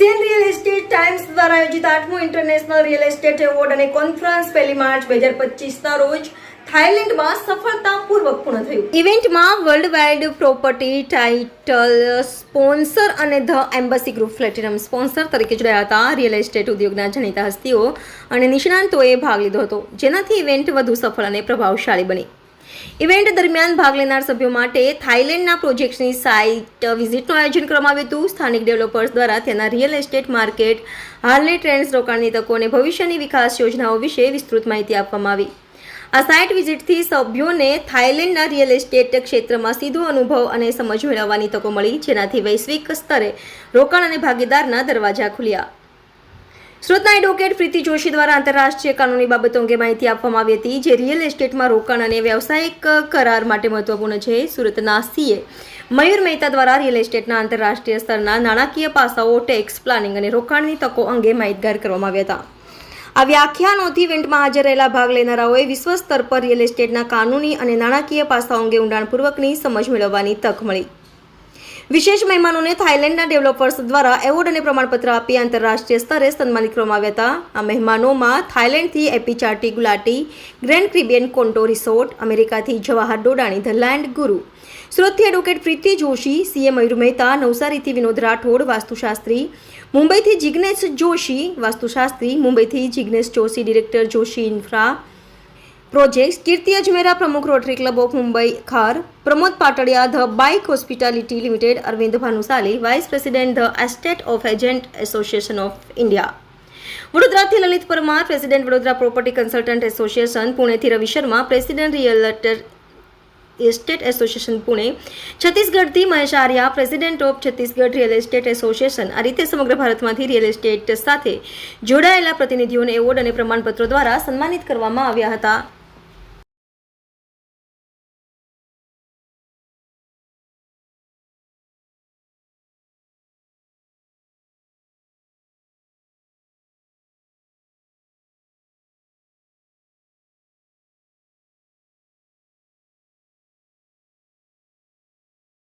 Times દ્વારા આયોજિત આઠમું ઇન્ટરનેશનલ રિયલ એસ્ટેટ એવોર્ડ અને કોન્ફરન્સ પહેલી માર્ચ બે હજાર પચીસના રોજ થાઇલેન્ડમાં સફળતાપૂર્વક પૂર્ણ થયું. ઇવેન્ટમાં world wide property title sponsor અને the embassy group platinum sponsor તરીકે જોડાયા હતા. રિયલ એસ્ટેટ ઉદ્યોગના જાણીતા હસ્તીઓ અને નિષ્ણાંતોએ ભાગ લીધો હતો, જેનાથી ઇવેન્ટ વધુ સફળ અને પ્રભાવશાળી બની. ઇવેન્ટ દરમિયાન ભાગ લેનાર સભ્યો માટે થાઇલેન્ડના પ્રોજેક્ટ્સની સાઇટ વિઝિટનું આયોજન કરવામાં આવ્યું હતું. સ્થાનિક ડેવલપર્સ દ્વારા તેના રિયલ એસ્ટેટ માર્કેટ, હાલની ટ્રેન્ડ્સ રોકાણની તકો અને ભવિષ્યની વિકાસ યોજનાઓ વિશે વિસ્તૃત માહિતી આપવામાં આવી. આ સાઇટ વિઝિટથી સભ્યોને થાઇલેન્ડના રિયલ એસ્ટેટ ક્ષેત્રમાં સીધો અનુભવ અને સમજ મેળવવાની તકો મળી, જેનાથી વૈશ્વિક સ્તરે રોકાણ અને ભાગીદારના દરવાજા ખુલ્યા. સુરતના એડવોકેટ પ્રીતિ જોશી દ્વારા આંતરરાષ્ટ્રીય કાનૂની બાબતો અંગે માહિતી આપવામાં આવી હતી, જે રિયલ એસ્ટેટમાં રોકાણ અને વ્યવસાયિક કરાર માટે મહત્વપૂર્ણ છે, સુરતના સીએ મયુર મહેતા દ્વારા રિયલ એસ્ટેટના આંતરરાષ્ટ્રીય સ્તરના નાણાકીય પાસાઓ, ટેક્સ પ્લાનિંગ અને રોકાણની તકો અંગે માહિતગાર કરવામાં આવ્યા હતા. આ વ્યાખ્યાનોથી ઇવેન્ટમાં હાજર રહેલા ભાગ લેનારાઓએ વિશ્વ સ્તર પર રિયલ એસ્ટેટના કાનૂની અને નાણાકીય પાસાઓ અંગે ઊંડાણપૂર્વકની સમજ મેળવવાની તક મળી. વિશેષ મહેમાનોને થાઇલેન્ડના ડેવલપર્સ દ્વારા એવોર્ડ અને પ્રમાણપત્ર આપી આંતરરાષ્ટ્રીય સ્તરે સન્માનિત કરવામાં આવ્યા હતા. આ મહેમાનોમાં થાઇલેન્ડથી એપી ગુલાટી ગ્રેન્ડ ક્રિબિયન કોન્ટો રિસોર્ટ, અમેરિકાથી જવાહર ડોડાણી, ધ લેન્ડ ગુરુ. સુરતથી એડવોકેટ પ્રીતિ જોશી સીએ મયુર મહેતા, નવસારીથી વિનોદ રાઠોડ, વાસ્તુશાસ્ત્રી મુંબઈથી જિગ્નેશ જોશી, વાસ્તુશાસ્ત્રી મુંબઈથી Jignesh Joshi, director Joshi infra projects Kirti Ajmera, પ્રમુખ rotary club of Mumbai Khar. Pramod Patadia, the bike hospitality limited, Arvind Bhanushali vice president the estate of agent association of India વડોદરાથી Lalit Parmar president Vadodara property consultant association પુણેથી Ravi Sharma president realtor estate association Pune. છત્તીસગઢથી Mahesh Arya president of Chhattisgarh real estate association આ રીતે સમગ્ર ભારતમાંથી real estate સાથે જોડાયેલા પ્રતિનિધિઓને award અને પ્રમાણપત્રો દ્વારા સન્માનિત કરવામાં આવ્યા હતા.